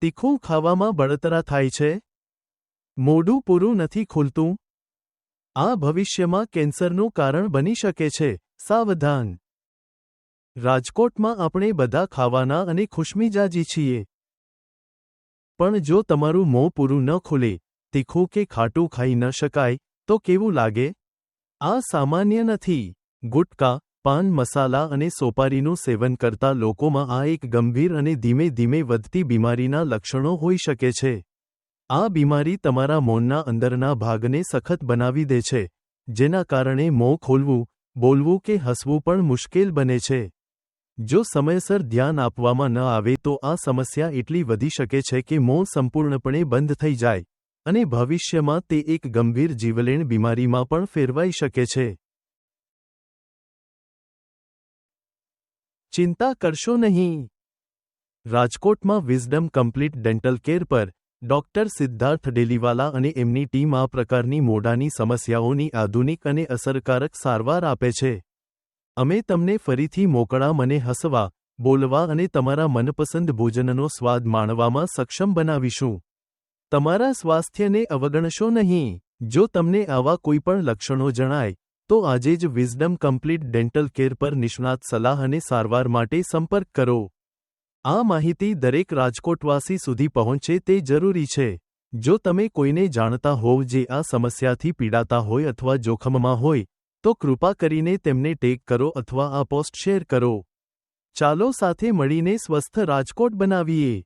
તીખું ખાવામાં બળતરા થાય છે? મોઢું પૂરું નથી ખુલતું? આ ભવિષ્યમાં કેન્સરનું કારણ બની શકે છે, સાવધાન. રાજકોટમાં આપણે બધા ખાવાના અને ખુશમિજાજી છીએ. પણ જો તમારું મોં પૂરું ન ખુલે, તીખું કે ખાટું ખાઈ ન શકાય, તો કેવું લાગે? આ સામાન્ય નથી. ગુટકા પાન, મસાલા અને સોપારીનું સેવન કરતા લોકોમાં આ એક ગંભીર અને ધીમે ધીમે વધતી બીમારીના લક્ષણો હોઈ શકે છે. આ બીમારી તમારા મોંના અંદરના ભાગને સખત બનાવી દે છે, જેના કારણે મોં ખોલવું, બોલવું કે હસવું પણ મુશ્કેલ બને છે. જો સમયસર ધ્યાન આપવામાં ન આવે તો આ સમસ્યા એટલી વધી શકે છે કે મોં સંપૂર્ણપણે બંધ થઈ જાય, અને ભવિષ્યમાં તે એક ગંભીર જીવલેણ બીમારીમાં પણ ફેરવાઈ શકે છે. ચિંતા કરશો નહીં. રાજકોટમાં વિઝડમ કમ્પ્લીટ ડેન્ટલ કેર પર ડોક્ટર સિદ્ધાર્થ ડેલીવાલા અને એમની ટીમ આ પ્રકારની મોઢાની સમસ્યાઓની આધુનિક અને અસરકારક સારવાર આપે છે. અમે તમને ફરીથી મોકળા મને હસવા, બોલવા અને તમારા મનપસંદ ભોજનનો સ્વાદ માણવામાં સક્ષમ બનાવીશું. તમારા સ્વાસ્થ્યને અવગણશો નહીં. જો તમને આવા કોઈપણ લક્ષણો જણાય તો આજે જ વિઝડમ કમ્પ્લીટ ડેન્ટલ કેર પર નિષ્ણાત સલાહ અને સારવાર માટે સંપર્ક કરો. આ માહિતી દરેક રાજકોટવાસી સુધી પહોંચે તે જરૂરી છે. જો તમે કોઈને જાણતા હોવ જે આ સમસ્યાથી પીડાતા હોય અથવા જોખમમાં હોય, તો કૃપા કરીને તેમને ટેગ કરો અથવા આ પોસ્ટ શેર કરો. ચાલો સાથે મળીને સ્વસ્થ રાજકોટ બનાવીએ.